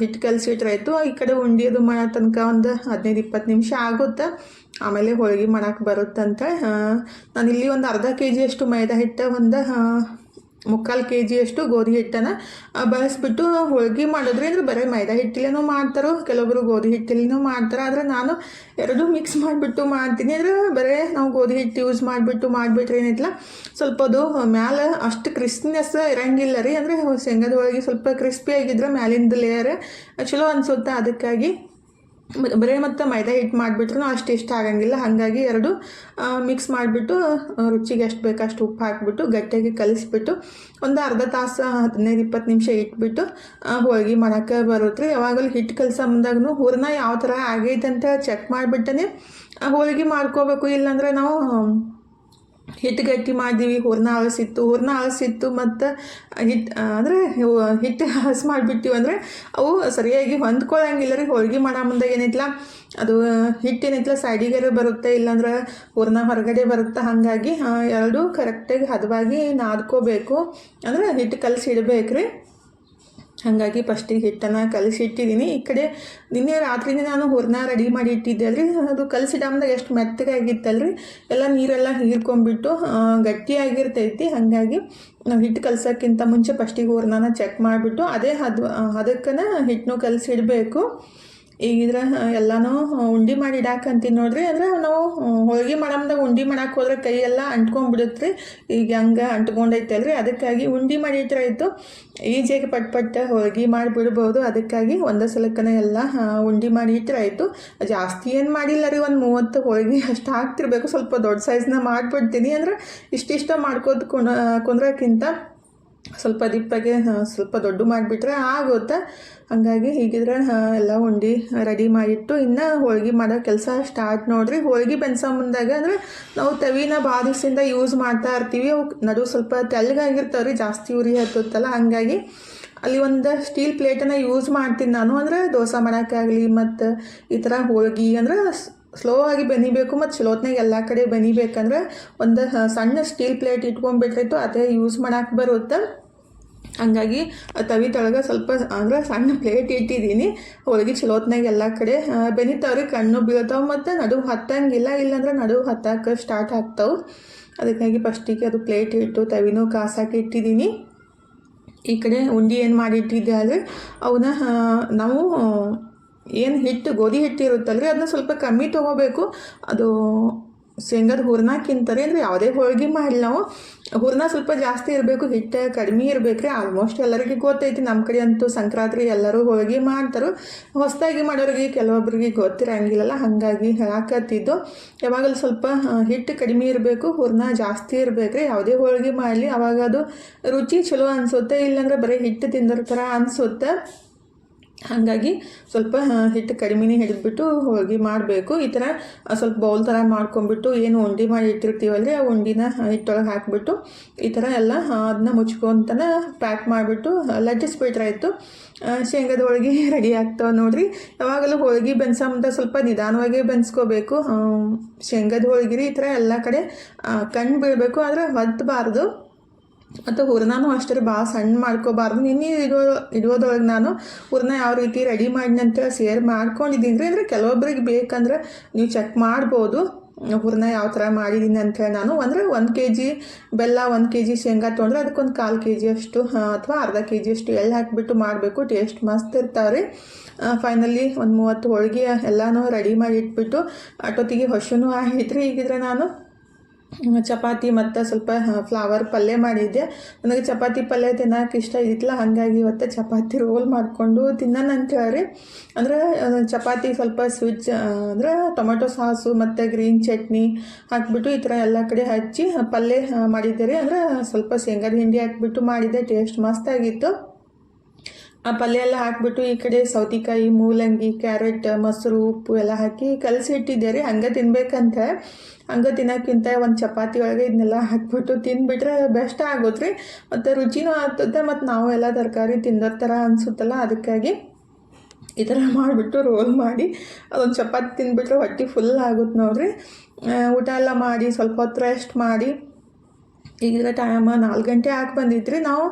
ಹಿಟ್ಟು ಕಲಸಿಟ್ರಾಯ್ತು ಈ ಕಡೆ ಉಂಡಿ ಅದು ಮಾಡೋ ತನಕ ಒಂದು ಹದಿನೈದು ಇಪ್ಪತ್ತು ನಿಮಿಷ ಆಗುತ್ತೆ. ಆಮೇಲೆ ಹೋಳಿಗೆ ಮಾಡೋಕೆ ಬರುತ್ತಂತ ನಾನು ಇಲ್ಲಿ ಒಂದು ಅರ್ಧ ಕೆ ಜಿಯಷ್ಟು ಮೈದಾ ಹಿಟ್ಟು ಒಂದು ಮುಕ್ಕಾಲು ಕೆ ಜಿಯಷ್ಟು ಗೋಧಿ ಹಿಟ್ಟನ್ನು ಬಳಸಿಬಿಟ್ಟು ಹೋಳ್ಗೆ ಮಾಡಿದ್ರೆ. ಅಂದ್ರೆ ಬರೀ ಮೈದಾ ಹಿಟ್ಟಿಲೇನೂ ಮಾಡ್ತಾರೋ ಕೆಲವೊಬ್ಬರು ಗೋಧಿ ಹಿಟ್ಟಲ್ಲಿನೂ ಮಾಡ್ತಾರೆ, ಆದರೆ ನಾನು ಎರಡೂ ಮಿಕ್ಸ್ ಮಾಡಿಬಿಟ್ಟು ಮಾಡ್ತೀನಿ. ಅಂದರೆ ಬರೀ ನಾವು ಗೋಧಿ ಹಿಟ್ಟು ಯೂಸ್ ಮಾಡಿಬಿಟ್ಟು ಮಾಡಿಬಿಟ್ರೆ ಏನಿಲ್ಲ. ಸ್ವಲ್ಪ ಅದು ಮ್ಯಾಲೆ ಅಷ್ಟು ಕ್ರಿಸ್ಪಿನೆಸ್ ಇರಂಗಿಲ್ಲ ರೀ. ಅಂದರೆ ಶೇಂಗದ ಒಳಗೆ ಸ್ವಲ್ಪ ಕ್ರಿಸ್ಪಿ ಆಗಿದ್ರೆ ಮ್ಯಾಲಿಂದ ಲೇಯರ್ ಚಲೋ ಅನಿಸುತ್ತೆ ಅದಕ್ಕಾಗಿ. ಬರೀ ಮತ್ತು ಮೈದಾ ಹಿಟ್ಟು ಮಾಡಿಬಿಟ್ರೂ ಅಷ್ಟು ಇಷ್ಟ ಆಗಂಗಿಲ್ಲ. ಹಾಗಾಗಿ ಎರಡು ಮಿಕ್ಸ್ ಮಾಡಿಬಿಟ್ಟು ರುಚಿಗೆ ಎಷ್ಟು ಬೇಕು ಅಷ್ಟು ಉಪ್ಪು ಹಾಕಿಬಿಟ್ಟು, ಗಟ್ಟಿಯಾಗಿ ಕಲಿಸ್ಬಿಟ್ಟು, ಒಂದು ಅರ್ಧ ತಾಸು ಹದಿನೈದು ಇಪ್ಪತ್ತು ನಿಮಿಷ ಇಟ್ಬಿಟ್ಟು ಹೋಳ್ಗೆ ಮಾಡೋಕ್ಕೆ ಬರುತ್ತೆ ಯಾವಾಗಲೂ ಹಿಟ್ಟು ಕಲಸ ಬಂದಾಗೂ ಹೂರಣ ಯಾವ ಥರ ಆಗೈತೆ ಅಂತ ಚೆಕ್ ಮಾಡಿಬಿಟ್ಟನೆ. ಹೋಳ್ಗೆ ಮಾಡ್ಕೋಬೇಕು, ಇಲ್ಲಾಂದರೆ ನಾವು ಹಿಟ್ಟು ಗಟ್ಟಿ ಮಾಡಿದ್ವಿ, ಹೂರ್ಣ ಅಳಸಿತ್ತು ಹೂರ್ಣ ಅಳಸಿತ್ತು ಮತ್ತು ಹಿಟ್ಟು ಅಂದರೆ ಹಿಟ್ಟು ಹಳಸು ಮಾಡಿಬಿಟ್ಟಿವಿ ಅಂದರೆ ಅವು ಸರಿಯಾಗಿ ಹೊಂದ್ಕೊಳ್ಳಂಗಿಲ್ಲ ರೀ. ಹೋಳ್ಗೆ ಮಾಡೋ ಮುಂದೆ ಏನೈತಲ್ಲ ಅದು ಹಿಟ್ಟೇನೈತಲ್ಲ ಸೈಡಿಗಾರ ಬರುತ್ತೆ, ಇಲ್ಲಾಂದ್ರೆ ಹೂರ್ಣ ಹೊರಗಡೆ ಬರುತ್ತೆ. ಹಾಗಾಗಿ ಎರಡೂ ಕರೆಕ್ಟಾಗಿ ಹದವಾಗಿ ನಾದ್ಕೋಬೇಕು. ಅಂದರೆ ಹಿಟ್ಟು ಕಲಸಿ ಇಡಬೇಕು ರೀ. ಹಾಗಾಗಿ ಫಸ್ಟಿಗೆ ಹಿಟ್ಟನ್ನು ಕಲಸಿಟ್ಟಿದ್ದೀನಿ ಈ ಕಡೆ ನಿನ್ನೆ ರಾತ್ರಿನೇ ನಾನು ಹೂರ್ಣ ರೆಡಿ ಮಾಡಿ ಇಟ್ಟಿದ್ದೆ ಅಲ್ರಿ. ಅದು ಕಲಸಿಡಮ್ದಾಗ ಎಷ್ಟು ಮೆತ್ತಗೆ ಆಗಿತ್ತಲ್ರಿ. ಎಲ್ಲ ನೀರೆಲ್ಲ ಹೀರ್ಕೊಂಡ್ಬಿಟ್ಟು ಗಟ್ಟಿಯಾಗಿರ್ತೈತಿ. ಹಾಗಾಗಿ ನಾವು ಹಿಟ್ಟು ಕಲಸೋಕ್ಕಿಂತ ಮುಂಚೆ ಫಸ್ಟಿಗೆ ಹೂರ್ಣನ ಚೆಕ್ ಮಾಡಿಬಿಟ್ಟು, ಅದೇ ಹದ ಅದಕ್ಕನ ಹಿಟ್ಟನ್ನು ಕಲಸಿಡಬೇಕು. ಈಗಿದ್ರೆ ಎಲ್ಲನೂ ಉಂಡೆ ಮಾಡಿ ಇಡಾಕಂತೀನಿ ನೋಡ್ರಿ. ಅಂದ್ರೆ ನಾವು ಹೋಳ್ಗೆ ಮಾಡಮ್ದಾಗ ಉಂಡೆ ಮಾಡಕ್ಕೆ ಹೋದ್ರೆ ಕೈ ಎಲ್ಲ ಅಂಟ್ಕೊಂಡ್ಬಿಡುತ್ತೆ ಈಗ ಹಂಗೆ ಅಂಟ್ಕೊಂಡೈತಲ್ರಿ. ಅದಕ್ಕಾಗಿ ಉಂಡೆ ಮಾಡಿ ಇಟ್ರೆ ಆಯಿತು. ಈಜಿಯಾಗಿ ಪಟ್ ಪಟ್ ಹೋಳ್ಗೆ ಮಾಡಿಬಿಡ್ಬೋದು. ಅದಕ್ಕಾಗಿ ಒಂದೇ ಸಲಕ್ಕನ ಎಲ್ಲ ಉಂಡೆ ಮಾಡಿ ಇಟ್ರೆ ಆಯಿತು. ಜಾಸ್ತಿ ಏನು ಮಾಡಿಲ್ಲ ರೀ, ಒಂದು ಮೂವತ್ತು ಹೋಳಿಗೆ ಅಷ್ಟು ಹಾಕ್ತಿರ್ಬೇಕು. ಸ್ವಲ್ಪ ದೊಡ್ಡ ಸೈಜ್ನ ಮಾಡಿಬಿಡ್ತೀನಿ. ಅಂದ್ರೆ ಇಷ್ಟಿಷ್ಟ ಮಾಡ್ಕೋದು ಕುಣ, ಕುಂದ್ರಕ್ಕಿಂತ ಸ್ವಲ್ಪ ದಿಪ್ಪಗೆ ಸ್ವಲ್ಪ ದೊಡ್ಡ ಮಾಡಿಬಿಟ್ರೆ ಆಗುತ್ತೆ? ಹಂಗಾಗಿ ಹೀಗಿದ್ರೆ ಎಲ್ಲ ಉಂಡೆ ರೆಡಿ ಮಾಡಿಟ್ಟು ಇನ್ನು ಹೋಳ್ಗೆ ಮಾಡೋ ಕೆಲಸ ಸ್ಟಾರ್ಟ್ ನೋಡ್ರಿ. ಹೋಳ್ಗೆ ಬೆನ್ಸ ಮುಂದಾಗ ಅಂದರೆ ನಾವು ತವಿನ ದಿವಸದಿಂದ ಯೂಸ್ ಮಾಡ್ತಾ ಇರ್ತೀವಿ. ಅವು ನಡು ಸ್ವಲ್ಪ ತೆಳ್ಳಗಾಗಿರ್ತಾವೆ ರೀ ಜಾಸ್ತಿ ಉರಿ ಹತ್ತುತ್ತಲ್ಲ, ಹಂಗಾಗಿ ಅಲ್ಲಿ ಒಂದು ಸ್ಟೀಲ್ ಪ್ಲೇಟನ್ನು ಯೂಸ್ ಮಾಡ್ತೀನಿ ನಾನು. ಅಂದರೆ ದೋಸೆ ಮಾಡೋಕ್ಕಾಗಲಿ ಮತ್ತು ಈ ಥರ ಹೋಳ್ಗೆ ಅಂದ್ರೆ ಸ್ಲೋ ಆಗಿ ಬೆನಿಬೇಕು ಮತ್ತು ಚಲೋತ್ನಾಗ ಎಲ್ಲ ಕಡೆ ಬೆನಿಬೇಕಂದ್ರೆ ಒಂದು ಸಣ್ಣ ಸ್ಟೀಲ್ ಪ್ಲೇಟ್ ಇಟ್ಕೊಂಡ್ಬಿಟ್ರಿತ್ತು ಅದೇ ಯೂಸ್ ಮಾಡೋಕೆ ಬರುತ್ತೆ. ಹಂಗಾಗಿ ತವಿ ತೊಳಗೆ ಸ್ವಲ್ಪ, ಅಂದ್ರೆ ಸಣ್ಣ ಪ್ಲೇಟ್ ಇಟ್ಟಿದ್ದೀನಿ ಹೋಳಿಗೆ ಚಲೋತ್ನಾಗ ಎಲ್ಲ ಕಡೆ ಬೆನಿತಾವ್ರಿ, ಕಣ್ಣು ಬೀಳ್ತಾವೆ ಮತ್ತು ನಡುವು ಹತ್ತಂಗಿಲ್ಲ, ಇಲ್ಲಾಂದ್ರೆ ನಡುವು ಹತ್ತಕ್ಕೆ ಸ್ಟಾರ್ಟ್ ಆಗ್ತಾವೆ ಅದಕ್ಕಾಗಿ ಫಸ್ಟಿಗೆ ಅದು ಪ್ಲೇಟ್ ಇಟ್ಟು ತವಿನೂ ಕಾಸಾಕಿ ಇಟ್ಟಿದ್ದೀನಿ ಈ ಕಡೆ ಉಂಡಿ ಏನು ಮಾಡಿಟ್ಟಿದ್ದೆ ಆದರೆ ಅವನ್ನ ನಾವು ಏನು ಹಿಟ್ಟು, ಗೋಧಿ ಹಿಟ್ಟು ಇರುತ್ತಲ್ರಿ ಅದನ್ನ ಸ್ವಲ್ಪ ಕಮ್ಮಿ ತೊಗೋಬೇಕು. ಅದು ಶೇಂಗದ ಹೂರ್ಣ ಕಿಂತಾರೆ ಅಂದರೆ ಯಾವುದೇ ಹೋಳಿಗೆ ಮಾಡಲಿ ನಾವು. ಹೂರ್ಣ ಸ್ವಲ್ಪ ಜಾಸ್ತಿ ಇರಬೇಕು, ಹಿಟ್ಟು ಕಡಿಮೆ ಇರಬೇಕು ರೀ ಆಲ್ಮೋಸ್ಟ್ ಎಲ್ಲರಿಗೂ ಗೊತ್ತೈತಿ. ನಮ್ಮ ಕಡೆ ಅಂತೂ ಸಂಕ್ರಾಂತಿ ಎಲ್ಲರೂ ಹೋಳಿಗೆ ಮಾಡ್ತಾರೆ. ಹೊಸದಾಗಿ ಮಾಡೋರಿಗೆ ಕೆಲವೊಬ್ಬರಿಗೆ ಗೊತ್ತಿರಂಗಿಲ್ಲಲ್ಲ, ಹಾಗಾಗಿ ಹೇಳಾಕತ್ತಿದ್ದು. ಯಾವಾಗಲೂ ಸ್ವಲ್ಪ ಹಿಟ್ಟು ಕಡಿಮೆ ಇರಬೇಕು, ಹೂರ್ಣ ಜಾಸ್ತಿ ಇರಬೇಕು ರೀ ಯಾವುದೇ ಹೋಳಿಗೆ ಮಾಡಲಿ, ಅವಾಗ ಅದು ರುಚಿ ಚಲೋ ಅನಿಸುತ್ತೆ. ಇಲ್ಲಾಂದ್ರೆ ಬರೀ ಹಿಟ್ಟು ತಿಂದಿರೋ ಥರ ಅನಿಸುತ್ತೆ. ಹಾಗಾಗಿ ಸ್ವಲ್ಪ ಹಿಟ್ಟು ಕಡಿಮೆನೇ ಹಿಡಿದ್ಬಿಟ್ಟು ಹೋಳಿಗೆ ಮಾಡಬೇಕು. ಈ ಥರ ಸ್ವಲ್ಪ ಬೌಲ್ ಥರ ಮಾಡ್ಕೊಂಬಿಟ್ಟು ಏನು ಉಂಡೆ ಮಾಡಿ ಇಟ್ಟಿರ್ತೀವಲ್ರಿ, ಆ ಉಂಡಿನ ಹಿಟ್ಟೊಳಗೆ ಹಾಕಿಬಿಟ್ಟು ಈ ಥರ ಎಲ್ಲ ಅದನ್ನ ಮುಚ್ಕೊಂತನ ಪ್ಯಾಕ್ ಮಾಡಿಬಿಟ್ಟು ಲಟ್ಟಿಸ್ಬಿಟ್ರಾಯಿತು ಶೇಂಗದ ಹೋಳಿಗೆ ರೆಡಿ ಆಗ್ತಾವೆ ನೋಡಿರಿ. ಯಾವಾಗಲೂ ಹೋಳಿಗೆ ಬೆನ್ಸಂತ ಸ್ವಲ್ಪ ನಿಧಾನವಾಗಿ ಬೆನ್ಸ್ಕೋಬೇಕು. ಶೇಂಗದ ಹೋಳಿಗೆ ಈ ಥರ ಎಲ್ಲ ಕಡೆ ಕಣ್ಣು ಬೀಳಬೇಕು. ಆದರೆ ಒತ್ತಬಾರ್ದು ಮತ್ತು ಹೂರ್ಣನೂ ಅಷ್ಟೇ ಭಾಳ ಸಣ್ಣ ಮಾಡ್ಕೋಬಾರ್ದು. ನಿನ್ನೆ ಇಡೋ ಇಡೋದ್ರೊಳಗೆ ನಾನು ಹೂರ್ಣ ಯಾವ ರೀತಿ ರೆಡಿ ಮಾಡಿ ನಂತರ ಶೇರ್ ಮಾಡ್ಕೊಂಡಿದ್ದೀನಿ. ರೀ ಅಂದರೆ ಕೆಲವೊಬ್ರಿಗೆ ಬೇಕಂದ್ರೆ ನೀವು ಚೆಕ್ ಮಾಡ್ಬೋದು. ಹೂರ್ಣ ಯಾವ ಥರ ಮಾಡಿದ್ದೀನಿ ಅಂಥೇಳಿ ನಾನು. ಅಂದರೆ ಒಂದು ಕೆ ಜಿ ಬೆಲ್ಲ, ಒಂದು ಕೆ ಜಿ ಶೇಂಗಾ ತೊಗೊಂಡ್ರೆ ಅದಕ್ಕೊಂದು ಕಾಲು ಕೆ ಜಿಯಷ್ಟು ಅಥವಾ ಅರ್ಧ ಕೆ ಜಿಯಷ್ಟು ಎಳ್ಳು ಹಾಕಿಬಿಟ್ಟು ಮಾಡಬೇಕು. ಟೇಸ್ಟ್ ಮಸ್ತ್ ಇರ್ತಾವೆ ರೀ ಫೈನಲಿ ಒಂದು ಮೂವತ್ತು ಹೋಳಿಗೆ ಎಲ್ಲನೂ ರೆಡಿ ಮಾಡಿ ಇಟ್ಬಿಟ್ಟು ಅಟೊತ್ತಿಗೆ ಹೊಸನೂ ಆಗಿತ್ತು ರೀ ಈಗಿದ್ರೆ ನಾನು ಚಪಾತಿ ಮತ್ತು ಸ್ವಲ್ಪ ಫ್ಲವರ್ ಪಲ್ಯ ಮಾಡಿದ್ದೆ. ನನಗೆ ಚಪಾತಿ ಪಲ್ಯ ತಿನ್ನೋಕೆ ಇಷ್ಟ ಇತ್ತಲ್ಲ ಹಾಗಾಗಿ ಇವತ್ತು ಚಪಾತಿ ರೋಲ್ ಮಾಡಿಕೊಂಡು ತಿನ್ನೋಣ ಅಂತ ಹೇಳಿ ಅಂದ್ರೆ ಚಪಾತಿ ಸ್ವಲ್ಪ ಸ್ವಿಚ್ ಅಂದ್ರೆ ಟೊಮೆಟೊ ಸಾಸು ಮತ್ತು ಗ್ರೀನ್ ಚಟ್ನಿ ಹಾಕಿಬಿಟ್ಟು ಈ ಥರ ಎಲ್ಲ ಕಡೆ ಹಚ್ಚಿ ಪಲ್ಯ ಮಾಡಿದ್ದೆ ರೀ. ಅಂದ್ರೆ ಸ್ವಲ್ಪ ಶೇಂಗಾದ ಹಿಂಡಿ ಹಾಕಿಬಿಟ್ಟು ಮಾಡಿದ್ದೆ ಟೇಸ್ಟ್ ಮಸ್ತಾಗಿತ್ತು. ಆ ಪಲ್ಯ ಎಲ್ಲ ಹಾಕ್ಬಿಟ್ಟು ಈ ಕಡೆ ಸೌತೆಕಾಯಿ, ಮೂಲಂಗಿ, ಕ್ಯಾರೆಟ್, ಮೊಸರು, ಉಪ್ಪು ಎಲ್ಲ ಹಾಕಿ ಕಲಸಿ ಇಟ್ಟಿದ್ದೆ ರೀ ಹಂಗೆ ತಿನ್ಬೇಕಂತ ಹಂಗೆ ತಿನ್ನೋಕ್ಕಿಂತ ಒಂದು ಚಪಾತಿ ಒಳಗೆ ಇದನ್ನೆಲ್ಲ ಹಾಕ್ಬಿಟ್ಟು ತಿಂದುಬಿಟ್ರೆ ಬೆಸ್ಟ್ ಆಗುತ್ತೆ ರೀ ಮತ್ತು ರುಚಿನೂ ಆಗ್ತದೆ, ಮತ್ತು ನಾವು ಎಲ್ಲ ತರಕಾರಿ ತಿಂದೋ ಥರ ಅನಿಸುತ್ತಲ್ಲ, ಅದಕ್ಕಾಗಿ ಈ ಥರ ಮಾಡಿಬಿಟ್ಟು ರೋಲ್ ಮಾಡಿ ಅದೊಂದು ಚಪಾತಿ ತಿಂದ್ಬಿಟ್ರೆ ಹೊಟ್ಟೆ ಫುಲ್ ಆಗುತ್ತೆ ನೋಡ್ರಿ. ಊಟ ಎಲ್ಲ ಮಾಡಿ, ಸ್ವಲ್ಪ ಹೊತ್ತು ರೆಸ್ಟ್ ಮಾಡಿ. ಈಗಿದ್ರೆ ಟೈಮ್ ನಾಲ್ಕು ಗಂಟೆ ಹಾಕಿ ಬಂದಿದ್ರಿ ನಾವು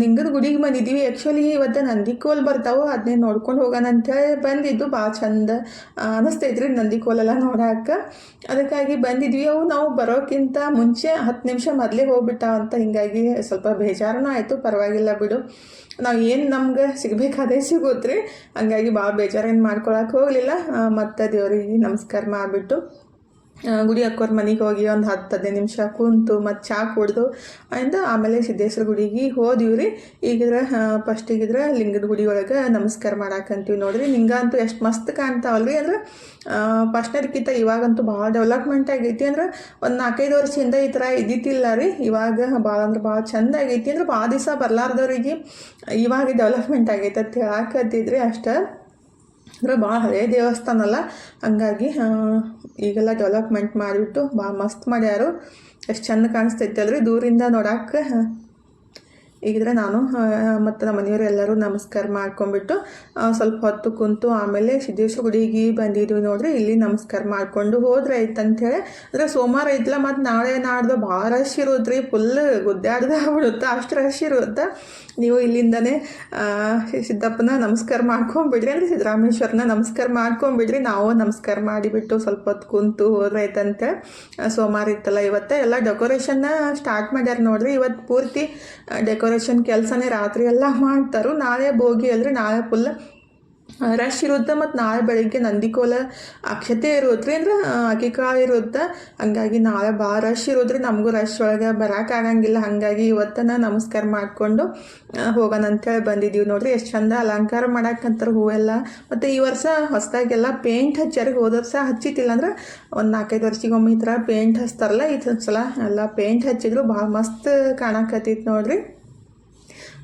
ನಿಂಗದ ಗುಡಿಗೆ ಬಂದಿದ್ದೀವಿ ಆ್ಯಕ್ಚುಲಿ ಇವತ್ತು ನಂದಿಕೋಲ್ ಬರ್ತಾವೆ ಅದನ್ನೇ ನೋಡ್ಕೊಂಡು ಹೋಗೋಣ ಅಂತೇಳಿ ಬಂದಿದ್ದು. ಭಾಳ ಚಂದ ಅನ್ನಿಸ್ತೈತ್ರಿ ನಂದಿಕೋಲೆಲ್ಲ ನೋಡಕ್ಕೆ ಅದಕ್ಕಾಗಿ ಬಂದಿದ್ವಿ. ಅವು ನಾವು ಬರೋಕ್ಕಿಂತ ಮುಂಚೆ ಹತ್ತು ನಿಮಿಷ ಮೊದಲೇ ಹೋಗ್ಬಿಟ್ಟಾವ ಅಂತ ಹಿಂಗಾಗಿ ಸ್ವಲ್ಪ ಬೇಜಾರನೂ ಆಯಿತು. ಪರವಾಗಿಲ್ಲ ಬಿಡು. ನಾವು ಏನು ನಮ್ಗೆ ಸಿಗಬೇಕಾದೇ ಸಿಗುತ್ತೆ ಹಂಗಾಗಿ ಭಾಳ ಬೇಜಾರೇನು ಮಾಡ್ಕೊಳಕ್ಕೆ ಹೋಗಲಿಲ್ಲ. ಮತ್ತು ದೇವರಿಗೆ ನಮಸ್ಕಾರ ಮಾಡಿಬಿಟ್ಟು ಗುಡಿ ಅಕ್ಕೋರ್ ಮನೆಗೆ ಹೋಗಿ ಒಂದು ಹತ್ತು ಹದಿನೈದು ನಿಮಿಷ ಕುಂತು ಮತ್ತು ಚಾ ಕುಡ್ದು ಆಯಿಂದ ಆಮೇಲೆ ಸಿದ್ದೇಶ್ವರ ಗುಡಿಗೆ ಹೋದಿವಿ ರೀ. ಈಗಿದ್ರೆ ಫಸ್ಟಿಗಿದ್ರೆ ಲಿಂಗದ ಗುಡಿ ಒಳಗೆ ನಮಸ್ಕಾರ ಮಾಡಾಕಂತೀವಿ ನೋಡ್ರಿ. ಲಿಂಗ ಅಂತೂ ಎಷ್ಟು ಮಸ್ತ್ ಕಾಣ್ತಾವಲ್ರಿ ಅಂದ್ರೆ ಫಸ್ಟ್ನರ್ಕಿಂತ ಇವಾಗಂತೂ ಭಾಳ ಡೆವಲಪ್ಮೆಂಟ್ ಆಗೈತಿ ಅಂದ್ರೆ ಒಂದು ನಾಲ್ಕೈದು ವರ್ಷದಿಂದ ಈ ಥರ ಇದ್ದಿತ್ತಿಲ್ಲ ರೀ. ಇವಾಗ ಭಾಳ ಅಂದ್ರೆ ಭಾಳ ಚಂದ ಆಗೈತಿ ಅಂದ್ರೆ ಭಾಳ ದಿವಸ ಬರಲಾರ್ದವ್ರಿಗೆ ಇವಾಗ ಡೆವಲಪ್ಮೆಂಟ್ ಆಗೈತೆ ಅಂತ ಹೇಳಾಕತ್ತಿದ್ರಿ ಅಷ್ಟೇ. ಅಂದ್ರೆ ಭಾಳ ಹಳೆಯ ದೇವಸ್ಥಾನ ಅಲ್ಲ ಹಂಗಾಗಿ ಈಗೆಲ್ಲ ಡೆವಲಪ್ಮೆಂಟ್ ಮಾಡಿಬಿಟ್ಟು ಭಾಳ ಮಸ್ತ್ ಮಾಡ್ಯಾರು. ಎಷ್ಟು ಚಂದ ಕಾಣಿಸ್ತೈತೆ ಅಲ್ರಿ, ದೂರಿಂದ ನೋಡಕ್ಕೆ ಈಗಿದ್ರೆ ನಾನು ಮತ್ತು ನಮ್ಮ ಮನೆಯವರು ಎಲ್ಲರೂ ನಮಸ್ಕಾರ ಮಾಡ್ಕೊಂಡ್ಬಿಟ್ಟು ಸ್ವಲ್ಪ ಹೊತ್ತು ಕುಂತು ಆಮೇಲೆ ಸಿದ್ದೇಶ್ವರ ಗುಡಿಗೆ ಬಂದಿದ್ವಿ ನೋಡ್ರಿ. ಇಲ್ಲಿ ನಮಸ್ಕಾರ ಮಾಡಿಕೊಂಡು ಹೋದ್ರೆ ಅಂಥೇಳಿ ಅಂದರೆ ಸೋಮವಾರ ಐತಲ್ಲ, ಮತ್ತು ನಾಳೆ ನಾಡ್ದು ಭಾಳ ರಶ್ ಇರುತ್ತೆ ರೀ ಫುಲ್ ಗುದ್ದಾಡ್ದ ಬಿಡುತ್ತೆ ಅಷ್ಟು ರಶ್ ಇರುತ್ತೆ. ನೀವು ಇಲ್ಲಿಂದನೇ ಸಿದ್ದಪ್ಪನ ನಮಸ್ಕಾರ ಮಾಡ್ಕೊಂಬಿಡ್ರಿ ಅಂದರೆ ಸಿದ್ದರಾಮೇಶ್ವರನ ನಮಸ್ಕಾರ ಮಾಡ್ಕೊಂಬಿಡ್ರಿ ನಾವು ನಮಸ್ಕಾರ ಮಾಡಿಬಿಟ್ಟು ಸ್ವಲ್ಪ ಹೊತ್ತು ಕುಂತು ಹೋದ್ರೆ ಆಯ್ತಂತೆ ಸೋಮವಾರ ಇತ್ತಲ್ಲ ಇವತ್ತು. ಎಲ್ಲ ಡೆಕೋರೇಷನ್ನ ಸ್ಟಾರ್ಟ್ ಮಾಡ್ಯಾರ ನೋಡ್ರಿ. ಇವತ್ತು ಪೂರ್ತಿ ಡೆಕೋರೇಷನ್ ಕೆಲಸನೇ ರಾತ್ರಿ ಎಲ್ಲ ಮಾಡ್ತಾರೋ. ನಾಳೆ ಭೋಗಿ ಅಲ್ರಿ ನಾಳೆ ಫುಲ್ ರಶ್ ಇರುತ್ತೆ ಮತ್ತು ನಾಳೆ ಬೆಳಿಗ್ಗೆ ನಂದಿಕೋಲ ಅಕ್ಷತೆ ಇರುತ್ತೆ ಅಂದ್ರೆ ಅಕ್ಕಿಕಾಳು ಇರುತ್ತೆ. ಹಂಗಾಗಿ ನಾಳೆ ಭಾಳ ರಶ್ ಇರೋದ್ರಿ ನಮಗೂ ರಶ್ ಒಳಗೆ ಬರೋಕ್ಕಾಗಂಗಿಲ್ಲ ಹಾಗಾಗಿ ಇವತ್ತನ ನಮಸ್ಕಾರ ಮಾಡಿಕೊಂಡು ಹೋಗೋಣ ಅಂತೇಳಿ ಬಂದಿದ್ದೀವಿ ನೋಡ್ರಿ. ಎಷ್ಟು ಚಂದ ಅಲಂಕಾರ ಮಾಡಕ್ಕಂತಾರೆ ಹೂವೆಲ್ಲ. ಮತ್ತು ಈ ವರ್ಷ ಹೊಸದಾಗೆಲ್ಲ ಪೇಂಟ್ ಹಚ್ಚಾರಿಗೆ ಹೋದ ವರ್ಷ ಹಚ್ಚಿತ್ತಿಲ್ಲ ಅಂದ್ರೆ ಒಂದು ನಾಲ್ಕೈದು ವರ್ಷಿಗೊಮ್ಮೆ ಈ ಥರ ಪೇಂಟ್ ಹಚ್ತಾರಲ್ಲ, ಈ ಸಲ ಎಲ್ಲ ಪೇಂಟ್ ಹಚ್ಚಿದ್ರು. ಭಾಳ ಮಸ್ತ್ ಕಾಣಕತ್ತೈತಿ ನೋಡ್ರಿ.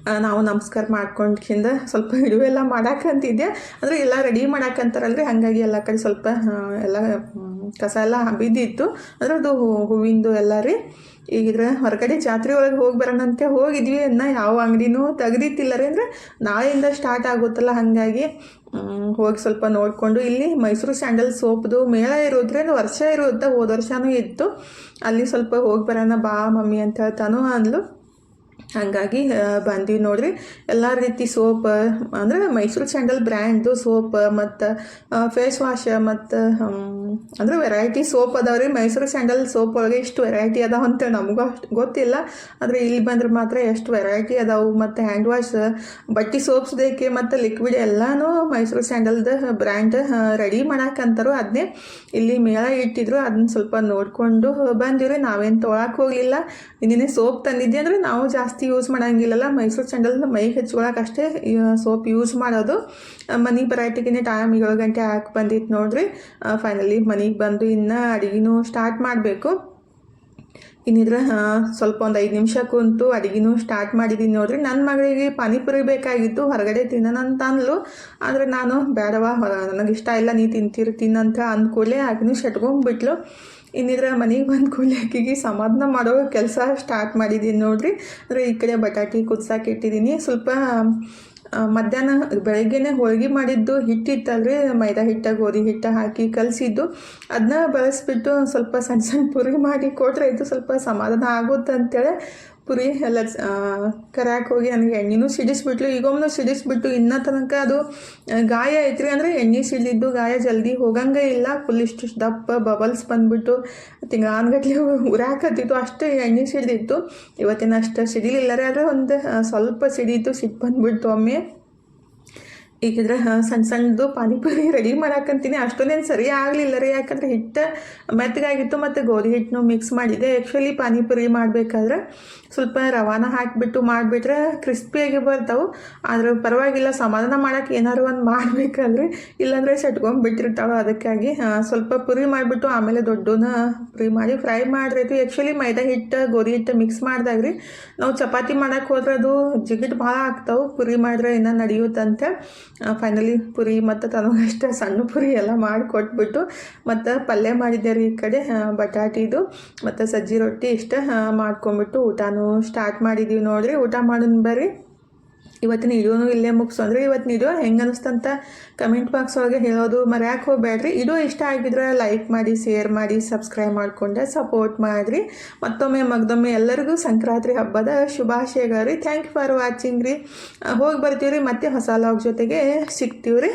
ನಾವು ನಮಸ್ಕಾರ ಮಾಡ್ಕೊಂಡ್ಕಿಂದ ಸ್ವಲ್ಪ ಹಿಡುವೆಲ್ಲ ಮಾಡಾಕಂತಿದ್ದೆ ಅಂದರೆ ಎಲ್ಲ ರೆಡಿ ಮಾಡಾಕಂತಾರಲ್ರಿ ಹಾಗಾಗಿ ಎಲ್ಲ ಕಡೆ ಸ್ವಲ್ಪ ಎಲ್ಲ ಕಸ ಎಲ್ಲ ಬಿದ್ದಿತ್ತು. ಅಂದ್ರೆ ಅದು ಹೂವಿಂದು ಎಲ್ಲ ರೀ. ಈಗಿದ್ರೆ ಹೊರಗಡೆ ಜಾತ್ರೆ ಒಳಗೆ ಹೋಗಿ ಬರೋಣಂತೆ ಹೋಗಿದ್ವಿ. ಅನ್ನ ಯಾವ ಅಂಗಡಿನೂ ತೆಗ್ದಿತ್ತಿಲ್ಲ ರೀ. ಅಂದರೆ ನಾಳೆಯಿಂದ ಸ್ಟಾರ್ಟ್ ಆಗುತ್ತಲ್ಲ ಹಾಗಾಗಿ ಹೋಗಿ ಸ್ವಲ್ಪ ನೋಡಿಕೊಂಡು ಇಲ್ಲಿ ಮೈಸೂರು ಸ್ಯಾಂಡಲ್ ಸೋಪ್ದು ಮೇಳ ಇರೋದ್ರಿಂದ ವರ್ಷ ಇರುತ್ತೆ ಹೋದ ವರ್ಷನೂ ಇತ್ತು. ಅಲ್ಲಿ ಸ್ವಲ್ಪ ಹೋಗಿ ಬರೋಣ ಬಾ ಮಮ್ಮಿ ಅಂತ ಹೇಳ್ತಾನು ಅಂದ್ಲು. ಹಾಗಾಗಿ ಬಂದೀವಿ ನೋಡ್ರಿ. ಎಲ್ಲ ರೀತಿ ಸೋಪ್, ಅಂದ್ರೆ ಮೈಸೂರು ಸ್ಯಾಂಡಲ್ ಬ್ರ್ಯಾಂಡ್ದು ಸೋಪ್ ಮತ್ತು ಫೇಸ್ ವಾಶ್ ಮತ್ತು ಅಂದ್ರೆ ವೆರೈಟಿ ಸೋಪ್ ಅದಾವೆ ರೀ. ಮೈಸೂರು ಸ್ಯಾಂಡಲ್ ಸೋಪ್ ಒಳಗೆ ಇಷ್ಟು ವೆರೈಟಿ ಅದಾವ ಅಂತ ನಮಗೂ ಅಷ್ಟು ಗೊತ್ತಿಲ್ಲ. ಆದರೆ ಇಲ್ಲಿ ಬಂದ್ರೆ ಮಾತ್ರ ಎಷ್ಟು ವೆರೈಟಿ ಅದಾವು ಮತ್ತು ಹ್ಯಾಂಡ್ ವಾಶ್ ಬಟ್ಟೆ ಸೋಪ್ಸ್ ಬೇಕೆ ಮತ್ತು ಲಿಕ್ವಿಡ್ ಎಲ್ಲನೂ ಮೈಸೂರು ಸ್ಯಾಂಡಲ್ದು ಬ್ರ್ಯಾಂಡ್ ರೆಡಿ ಮಾಡಾಕಂತಾರು ಅದನ್ನೇ ಇಲ್ಲಿ ಮೇಳ ಇಟ್ಟಿದ್ರು. ಅದನ್ನ ಸ್ವಲ್ಪ ನೋಡಿಕೊಂಡು ಬಂದಿವ್ರಿ. ನಾವೇನು ತೊಗೊಳಕ್ಕೆ ಹೋಗಲಿಲ್ಲ. ಇನ್ನೇನೇ ಸೋಪ್ ತಂದಿದ್ದೆ ಅಂದರೆ ನಾವು ಜಾಸ್ತಿ ಯೂಸ್ ಮಾಡೋಂಗಿಲ್ಲಲ್ಲ. ಮೈಸೂರು ಸ್ಯಾಂಡಲ್ ಮೈ ಹಚ್ಕೊಳಕ್ಕೆ ಅಷ್ಟೇ ಸೋಪ್ ಯೂಸ್ ಮಾಡೋದು. ಮನೆ ಬರಾಟಿಗೆ ಟೈಮ್ ಏಳು ಗಂಟೆ ಹಾಕಿ ಬಂದಿತ್ತು ನೋಡ್ರಿ. ಫೈನಲಿ ಮನೆಗೆ ಬಂದು ಇನ್ನು ಅಡುಗೆನೂ ಸ್ಟಾರ್ಟ್ ಮಾಡಬೇಕು. ಇನ್ನಿದ್ರೆ ಸ್ವಲ್ಪ ಒಂದು ಐದು ನಿಮಿಷ ಕುಂತು ಅಡುಗೆನೂ ಸ್ಟಾರ್ಟ್ ಮಾಡಿದ್ದೀನಿ ನೋಡ್ರಿ. ನನ್ನ ಮಗಳಿಗೆ ಪಾನಿಪುರಿ ಬೇಕಾಗಿತ್ತು, ಹೊರಗಡೆ ತಿನ್ನೋಣ ಅಂತ ಅಂದ್ಲು. ಆದರೆ ನಾನು, ಬೇಡವಾ ನನಗೆ ಇಷ್ಟ ಇಲ್ಲ, ನೀ ತಿಂತೀರಿ ತಿನ್ನಂತ ಅಂದ್ಕೂಡಲೇ ಆಕಿನೂ ಶಟ್ಕೊಂಡ್ಬಿಟ್ಲು ಇನ್ನಿದ್ರೆ ಮನೆಗೆ ಬಂದು ಕೂಲಿ ಸಮಾಧಾನ ಮಾಡೋ ಕೆಲಸ ಸ್ಟಾರ್ಟ್ ಮಾಡಿದ್ದೀನಿ ನೋಡ್ರಿ. ಅಂದರೆ ಈ ಕಡೆ ಬಟಾಟಿ ಕುದ್ಸಕ್ಕೆ ಇಟ್ಟಿದ್ದೀನಿ ಸ್ವಲ್ಪ ಮಧ್ಯಾಹ್ನ ಬೆಳಗ್ಗೆನೆ ಹೋಳಿಗೆ ಮಾಡಿದ್ದು ಹಿಟ್ಟಿತ್ತಲ್ರಿ ಮೈದಾ ಹಿಟ್ಟ, ಗೋಧಿ ಹಿಟ್ಟು ಹಾಕಿ ಕಲಸಿದ್ದು. ಅದನ್ನ ಬಳಸಿಬಿಟ್ಟು ಸ್ವಲ್ಪ ಸಣ್ಣ ಸಣ್ಣ ಪುರಿ ಮಾಡಿ ಕೊಟ್ಟರೆ ಇದು ಸ್ವಲ್ಪ ಸಮಾಧಾನ ಆಗುತ್ತೆ ಅಂತೇಳಿ ಪುರಿ ಎಲ್ಲ ಕರ್ಯಾಕೆ ಹೋಗಿ ನನಗೆ ಎಣ್ಣೆನೂ ಸಿಡಿಸ್ಬಿಟ್ಲು. ಈಗೊಮ್ಮೆ ಸಿಡಿಸ್ಬಿಟ್ಟು ಇನ್ನೂ ತನಕ ಅದು ಗಾಯ ಐತ್ರಿ ಅಂದರೆ ಎಣ್ಣೆ ಸಿಡಿದಿದ್ದು ಗಾಯ ಜಲ್ದಿ ಹೋಗಂಗೆ ಇಲ್ಲ. ಫುಲ್ ಇಷ್ಟು ದಪ್ಪ ಬಬಲ್ಸ್ ಬಂದ್ಬಿಟ್ಟು ತಿಂಗಾನ್ಗಟ್ಲೆ ಉರಾಕತ್ತಿತ್ತು. ಅಷ್ಟು ಎಣ್ಣೆ ಸಿಡಿದಿತ್ತು. ಇವತ್ತಿನ ಅಷ್ಟು ಸಿಡಿಲಿಲ್ಲ ಒಂದು ಸ್ವಲ್ಪ ಸಿಡಿತು ಸಿಟ್ಟು ಬಂದ್ಬಿಡ್ತು ಒಮ್ಮೆ. ಈಗಿದ್ರೆ ಸಣ್ಣ ಸಣ್ಣದು ಪಾನಿಪುರಿ ರೆಡಿ ಮಾಡಾಕಂತೀನಿ. ಅಷ್ಟೊಂದೇನು ಸರಿ ಆಗಲಿಲ್ಲ ರೀ. ಯಾಕಂದ್ರೆ ಹಿಟ್ಟು ಮೆತ್ತಗಾಗಿತ್ತು ಮತ್ತು ಗೋಧಿ ಹಿಟ್ಟನ್ನು ಮಿಕ್ಸ್ ಮಾಡಿದೆ. ಆ್ಯಕ್ಚುಲಿ ಪಾನಿಪುರಿ ಮಾಡಬೇಕಾದ್ರೆ ಸ್ವಲ್ಪ ರವಾನ ಹಾಕಿಬಿಟ್ಟು ಮಾಡಿಬಿಟ್ರೆ ಕ್ರಿಸ್ಪಿಯಾಗಿ ಬರ್ತಾವೆ. ಆದ್ರೆ ಪರವಾಗಿಲ್ಲ, ಸಮಾಧಾನ ಮಾಡೋಕೆ ಏನಾದ್ರು ಒಂದು ಮಾಡಬೇಕಲ್ರಿ ಇಲ್ಲಾಂದರೆ ಸೆಟ್ಕೊಂಡ್ಬಿಟ್ಟಿರ್ತಾವೆ ಅದಕ್ಕಾಗಿ ಸ್ವಲ್ಪ ಪುರಿ ಮಾಡಿಬಿಟ್ಟು ಆಮೇಲೆ ದೊಡ್ಡನ ಪುರಿ ಮಾಡಿ ಫ್ರೈ ಮಾಡಿರೈತು ಆ್ಯಕ್ಚುಲಿ ಮೈದಾ ಹಿಟ್ಟು, ಗೋಧಿ ಹಿಟ್ಟು ಮಿಕ್ಸ್ ಮಾಡಿದಾಗ ರೀ ನಾವು ಚಪಾತಿ ಮಾಡೋಕೆ ಹೋದ್ರೆ ಅದು ಜಿಗಿಟ್ ಭಾಳ ಆಗ್ತಾವೆ. ಪುರಿ ಮಾಡಿದ್ರೆ ಇನ್ನೂ ನಡೆಯುತ್ತಂತೆ. ಫೈನಲಿ ಪುರಿ ಮತ್ತು ತನಗಷ್ಟೇ ಸಣ್ಣ ಪುರಿ ಎಲ್ಲ ಮಾಡಿ ಕೊಟ್ಬಿಟ್ಟು ಮತ್ತು ಪಲ್ಯ ಮಾಡಿದ್ದೆ ರೀ ಈ ಕಡೆ ಬಟಾಟಿದು. ಮತ್ತು ಸಜ್ಜಿ ರೊಟ್ಟಿ ಇಷ್ಟ ಮಾಡ್ಕೊಂಬಿಟ್ಟು ಊಟನೂ ಸ್ಟಾರ್ಟ್ ಮಾಡಿದ್ದೀವಿ ನೋಡಿರಿ. ಊಟ ಮಾಡೋಣ ಬರ್ರಿ. ಇವತ್ತಿನ ವಿಡಿಯೋನು ಇಲ್ಲೇ ಮುಗಿಸೋಂದ್ರೆ ಇವತ್ತಿನ ವಿಡಿಯೋ ಹೆಂಗೆ ಅನಿಸ್ತಂತ ಕಮೆಂಟ್ ಬಾಕ್ಸ್ ಒಳಗೆ ಹೇಳೋದು ಮರ್ಯಾಕೆ ಹೋಗ್ಬೇಡ್ರಿ. ವಿಡಿಯೋ ಇಷ್ಟ ಆಗಿದ್ರೆ ಲೈಕ್ ಮಾಡಿ ಶೇರ್ ಮಾಡಿ ಸಬ್ಸ್ಕ್ರೈಬ್ ಮಾಡಿಕೊಂಡೆ ಸಪೋರ್ಟ್ ಮಾಡಿರಿ. ಮತ್ತೊಮ್ಮೆ ಮಗದೊಮ್ಮೆ ಎಲ್ಲರಿಗೂ ಸಂಕ್ರಾಂತಿ ಹಬ್ಬದ ಶುಭಾಶಯಗಳು ರೀ. ಥ್ಯಾಂಕ್ ಯು ಫಾರ್ ವಾಚಿಂಗ್ ರೀ. ಹೋಗಿ ಬರ್ತೀವಿ ರೀ ಮತ್ತೆ ಹೊಸ ಲಾಗ್ ಜೊತೆಗೆ ಸಿಗ್ತೀವಿ ರೀ